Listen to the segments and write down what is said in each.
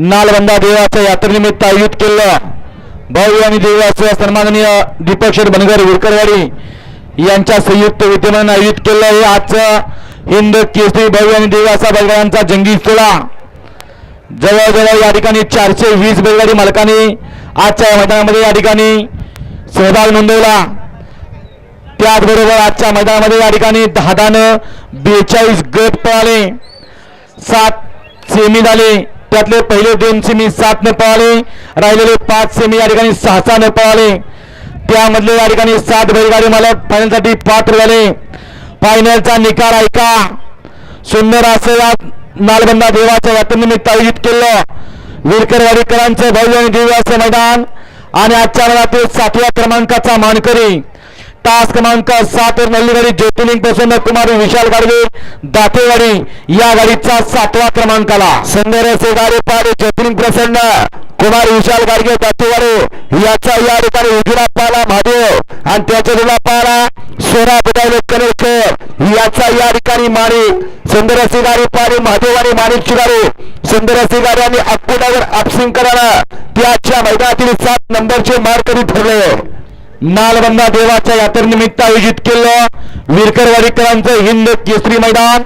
नालबंदा देवाच्या यात्रेनिमित्त आयोजित केलं. भव्य आणि देवाचं सन्माननीय दीपक शेठ बनगर विरकरवाडी यांच्या संयुक्त विद्यमानं आयोजित केलं. हे आजचं हिंद केसरी भव्य आणि देवाचा बैलगाड्यांचा जंगी सोहळा. जवळजवळ या ठिकाणी चारशे वीस बैलगाडी मालकांनी आजच्या मैदानामध्ये या ठिकाणी सहभाग नोंदवला. त्याचबरोबर आजच्या मैदानामध्ये या ठिकाणी दहा दानं बेचाळीस गट पळाले. सात सेमी झाले त्यातले पहिले दोन सेमी सात न पळाले राहिलेले पाच सेमी या ठिकाणी सहा न पळाले त्यामधले या ठिकाणी सात बैलगाडी मालक फायनलसाठी पात्र झाले. फायनलचा निकाल ऐका. सुंदर असं या नालबंदा देवाच्या यात्रेनिमित्त आयोजित केलं. विरकरवाडीकरांचं भव्य आणि दिव्य असं मैदान. आणि आजच्या ते सातव्या क्रमांकाचा मानकरी. तास क्रमांक सात वर नल्लीगाडी ज्योतिर्लिंग प्रसन्न कुमार विशाल गाडगे दातेवाडी या गाडीचा सातवा क्रमांकाला सुंदर गाडी पाडे ज्योतिर्लिंग प्रसन्न कुमार विशाल गाडगे दातेवाडी. याचा या ठिकाणी उजरा पाला महादेव आणि त्याच्या जुला पाला सोरा बुडावले कनेरकर. याचा या ठिकाणी माणिक सुंदर गाडी पाडी महादेव आणि माणिकची गाडी सुंदर गाडी आणि अप्पुडावर आपसिंगकरानं त्याच्या मैदानातील सात नंबरचे मार्करी ठरले. नालबंदा देवाच्या यात्रेनिमित्त आयोजित केलं. विरकरवाडीकरांचं हिंद केसरी मैदान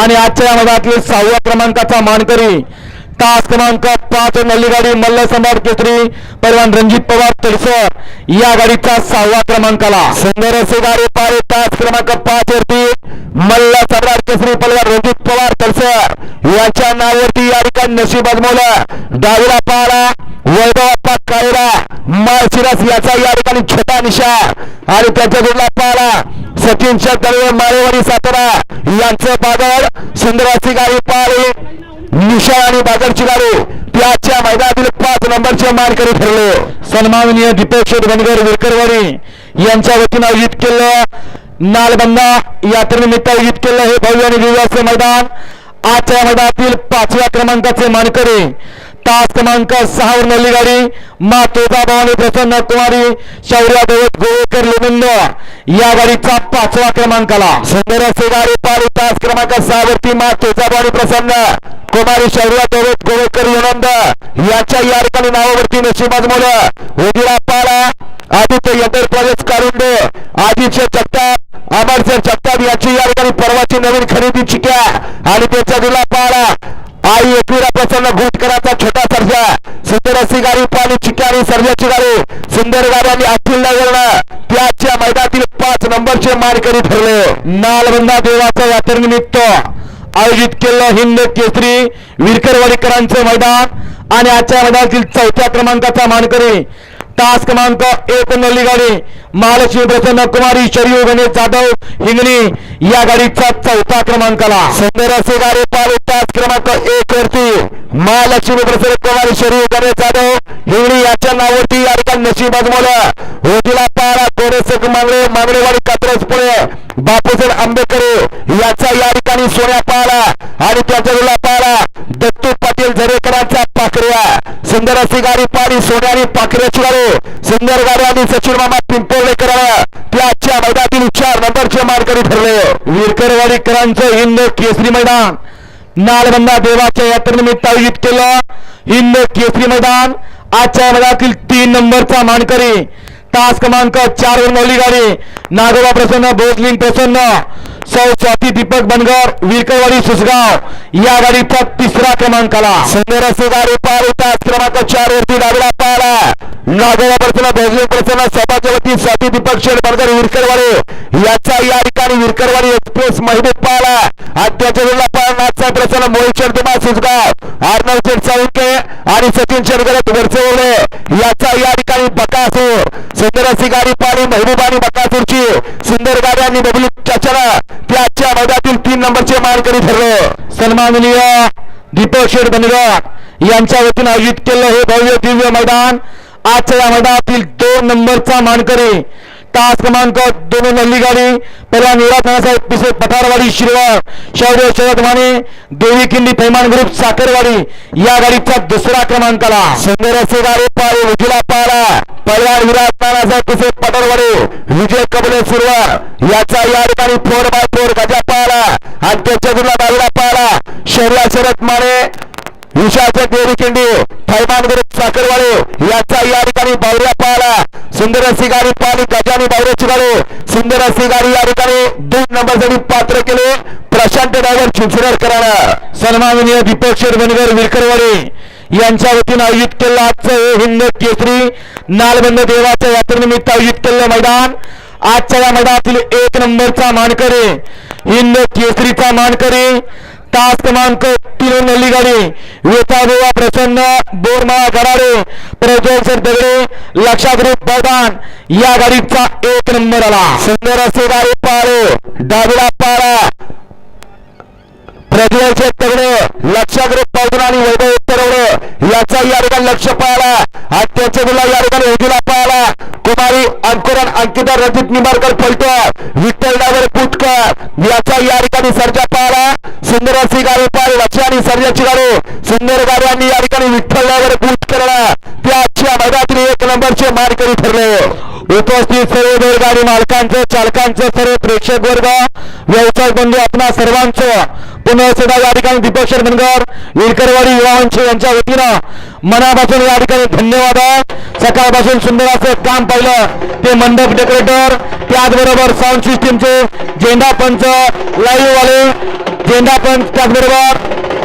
आणि आजच्या या मैदानातील सहाव्या क्रमांकाचा मानकरी तास क्रमांक पाच नल्लीगाडी मल्ल सम्राट केसरी परवान रणजित पवार तडसर या गाडीचा सहाव्या क्रमांकाला. सुंदर असे गाडी पारे तास क्रमांक पाच वरती मल्ल सम्राट केसरी पैलवान रणजित पवार तडसर यांच्या नावावरती या ठिकाणी नशीब अजमवलं. डावीला पारा वैभवाप्पा कायरा माळशिरस याचा या ठिकाणी छोटा निशा आणि त्याच्या जोडला पाला सचिनच्या तळवे माळेवाडी सातारा यांचं बादल सुंदराची गाडी पाळी. निशा आणि बाजारची गाडी. त्याच्या मैदानातील पाच नंबरचे मानकरी ठरले. सन्माननीय दीपक शेठ बनगर विरकरवाडी यांच्या वतीनं आयोजित केलं. नालबंदा यात्रेनिमित्त आयोजित केलं हे भव्य आणि दिव्य मैदान. आजच्या मैदानातील पाचव्या क्रमांकाचे मानकरी तास क्रमांक सहा वर गाडी. मा तुळजाभवानी प्रसन्न कुमारी शौर्या भगत गोवेकर लिमिंद. या गाडीचा पाचवा क्रमांकाला. सुंदर असे गाडी पारी तास क्रमांक सहा वरती मा तुळजाभवानी प्रसन्न कुमारी शौर्या भगत गोवेकर लिमिंद. याच्या या ठिकाणी नावावरती नशीब अजमवलं उदिरा पाला आदित्य एंटरप्राइजेस कारुंडे आदित्य जगताप अमरसर जगताप याची या ठिकाणी परवाची नवीन खरेदी चिक्या. आणि त्याच्या दिला पाळा आई एकविरा प्रसन्न घोटकराचा छोटा सर्जा. सुंदर अशी गाडी पाणी चिक्या आणि सर्जाची गाडी. सुंदर गाडी आणि अखिल नगरनं त्याच्या मैदानातील पाच नंबरचे मानकरी ठरले. नालबंदा देवाच्या यात्रेनिमित्त आयोजित केलं हिंद केसरी विरकरवाडीकरांचं मैदान. आणि आजच्या मैदानातील चौथ्या क्रमांकाचा मानकरी तास क्रमांक एक गाडी महालक्ष्मी प्रसन्न कुमारी शरीर गणेश जाधव हिंगणी या गाडीचा चौथा क्रमांकाला सुंदर असे गाडी पाळी तास क्रमांक एक वरती महालक्ष्मी प्रसन्न कुमारी शरीर गणेश जाधव हिंगणी याच्या नावावरती या ठिकाणी नशीब अजमवलं होतीला पारा गोरेसक मांगडे मांगडेवाडी कात्रज पुणे बापूसर आंबेडकर याचा या ठिकाणी सोन्या पाला आणि त्याच्या पाला दत्तू पाटील झरेकरांचा सुंदर अशी गाडी पाणी सोन्यानी पाखऱ्याची गाडी सुंदर गाडी आणि सचिन मामा पिंपळेकर ते आजच्या मैदानातील चार नंबरचे मारकरी ठरले विरकरवाडीकरांचं हिंद केसरी मैदान नालबंदा देवाच्या यात्रेनिमित्त आयोजित केलं हिंद केसरी मैदान आजच्या मैदानातील तीन नंबरचा मानकरी तास क्रमांक चार वर नवली गाडी. नागोबा प्रसन्न बोसलिंग प्रसन्न. सौ स्वाती दीपक बनगर विरकरवाडी सुसगाव. या गाडीचा तिसरा क्रमांकाला. सुंदर असे गाडी पार तास क्रमांक चार वरती डावीला पाहिला नागोबा प्रसन्न बोसलिंग प्रसन्न सभाच्या वती स्वाती दीपक शेठ बनगर विरकरवाडी याचा या ठिकाणी विरकरवाडी एक्सप्रेस महबूब पाहिला आणि वेळेला पाहिला नाचा प्रसन्न मोहित शर्मा सुसगाव. आर्नव शेठ साळुंके आणि सचिन शेरगरत वरचे याचा या ठिकाणी बकास सुंदर अशी गाडी पाणी महबूब आणि बकासूरची सुंदर गाडी आणि बबलू चाचरा त्याच्या मैदानातील तीन नंबरचे मानकरी ठरलं. सन्माननीय दीपक शेठ बनगर यांच्या वतीनं आयोजित केलं हे भव्य दिव्य मैदान. आजच्या या मैदानातील दोन नंबरचा मानकरी तास क्रमांक दोन नल्ली गाडी पहिला निवडा नानासाहेब पिसे पठारवाडी शिरवाळ शौर्य शरद देवी किंडी पैमान ग्रुप साखरवाडी या गाडीचा दुसरा क्रमांकाला सुंदर असे गाडी पाळे उजला पारा पहिलवान विराट नानासाहेब पिसे पटरवाडी विजय कबले सुरवार. याचा या ठिकाणी फोर बाय फोर गजा पाला आणि त्याच्या जुला डावीला पाला शौर्य शरद माने. विशाच्या देवी किंडी थैमान ग्रुप साखरवाडी. याचा या ठिकाणी बावऱ्या पाहिला सुंदर अशी गाडी पाहिली गजानी बावऱ्याची गाडी. सुंदर अशी गाडी या ठिकाणी दोन नंबरसाठी पात्र केले. प्रशांत ड्रायव्हर चिंचणेरकरांना सन्माननीय दीपक शेरबनगर विरकरवाडे यांच्या वतीनं आयोजित केलं आजचं हिंद केसरी नालबंद देवाच्या यात्रेनिमित्त आयोजित केलेलं मैदान. आजच्या या मैदानातील एक नंबरचा मानकरी हिंद केसरीचा मानकरी तास क्रमांक तीन नल्ली गाडी प्रसन्न बोरमाळा गराडे प्रज्वल सर दगडे लक्षात रूप या गाडीचा एक नंबर आला. सुंदर असे गाडी पाळो डावीला पाळा निंबारकर विठ्ठल डाबर पुटकर याचा या ठिकाणी सर्जा पाहिला सुंदर अशी गाडी पाहिली वाची आणि सर्जाची गाडी सुंदर गाड्यांनी या ठिकाणी विठ्ठल डाबर पुटकरला त्या आजच्या मैदानातील एक नंबरचे मानकरी ठरले. उपस्थित सर्व बैलगाडी मालकांचं चालकांचं सर्व प्रेक्षक वर्ग व्यवसाय बंधू आपणा सर्वांचं. पुन्हा सुद्धा या ठिकाणी दीपक शर्मनगर विरकरवाडी युवा यांच्या वतीनं मनापासून या ठिकाणी धन्यवाद. सकाळपासून सुंदर असं काम पाहिलं. ते मंडप डेकोरेटर त्याचबरोबर साऊंड सिस्टीमचे झेंडा पंच लाईव्ह वाले झेंडा पंच त्याचबरोबर